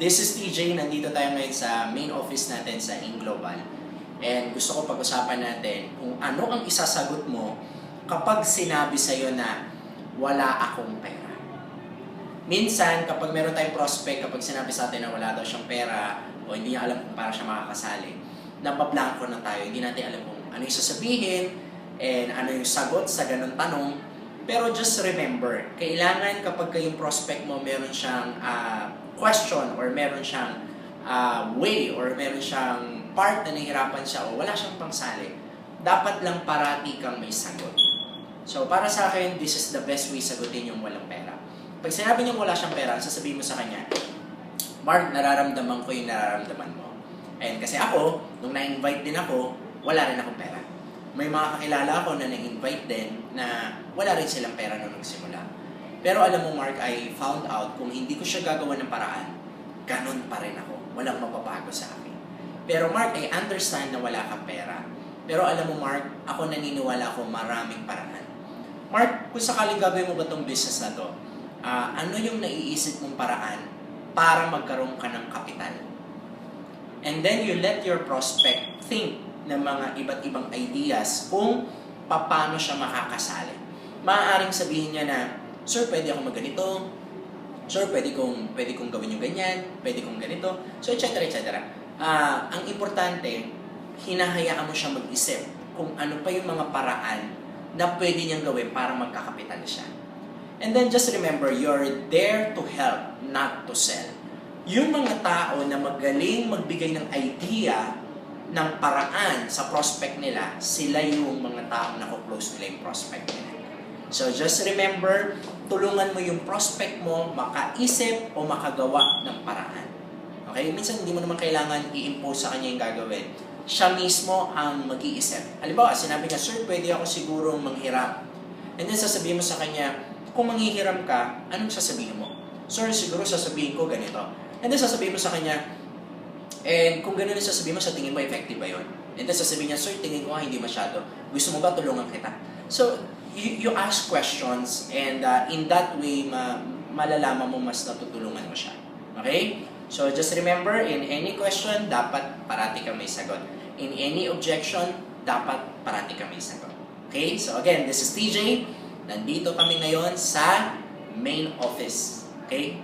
This is TJ, nandito tayo ngayon sa main office natin sa In Global. And gusto ko pag-usapan natin kung ano ang isasagot mo kapag sinabi sa'yo na wala akong pera. Minsan, kapag meron tayong prospect, kapag sinabi sa atin na wala daw siyang pera o hindi niya alam kung para siya makakasali, napablanko na tayo. Hindi natin alam kung ano yung sasabihin and ano yung sagot sa ganun tanong. Pero just remember, kailangan kapag kayong prospect mo meron siyang ah, question or meron siyang ah, way or meron siyang part na nahihirapan siya o wala siyang pangsali, dapat lang parati kang may sagot. So para sa akin, this is the best way sagutin yung walang pera. Pag sinabi niyo wala siyang pera, sasabihin mo sa kanya, Mark, nararamdaman ko yung nararamdaman mo. And kasi ako, nung na-invite din ako, wala rin akong pera. May mga kakilala ako na na-invite din na wala rin silang pera nung nagsimula. Pero alam mo Mark, I found out kung hindi ko siya gagawa ng paraan, ganun pa rin ako. Walang mapapago sa akin. Pero Mark, I understand na wala kang pera. Pero alam mo Mark, ako naniniwala ako maraming paraan. Mark, kung sakaling gagawin mo ba itong business na to, ah, ano yung naiisip mong paraan para magkaroon ka ng kapital? And then you let your prospect think ng mga iba't ibang ideas kung paano siya makakasali. Maaaring sabihin niya na, Sir, pwede ako magganito. Sir, pwede kong, pwede kong gawin yung ganyan. Pwede kong ganito. So, etc. etc. Ah, ang importante, hinahayaan mo siya mag-isip kung ano pa yung mga paraan na pwede niyang gawin para magkakapital siya. And then just remember, you're there to help, not to sell. Yung mga tao na magaling magbigay ng idea ng paraan sa prospect nila, sila yung mga taong nako-close nila yung prospect nila. So just remember, tulungan mo yung prospect mo makaisip o makagawa ng paraan. Okay? Minsan hindi mo naman kailangan i-impose sa kanya yung gagawin. Siya mismo ang mag-iisip. Halimbawa, sinabi niya, Sir, pwede ako siguro manghiram. And then sasabihin mo sa kanya, kung manghihiram ka, anong sasabihin mo? Sir, siguro sasabihin ko ganito. And then sasabihin mo sa kanya, and kung ganun yung sasabihin mo, sa tingin mo effective ba yun? And then sasabihin niya, Sir, tingin ko nga hindi masyado. Gusto mo ba tulungan kita? So, you, you ask questions and uh, in that way, ma malalaman mo mas natutulungan mo siya. Okay? So, just remember, in any question, dapat parati ka may sagot. In any objection, dapat parati ka may sagot. Okay? So, again, this is TJ. Nandito kami ngayon sa main office. Okay?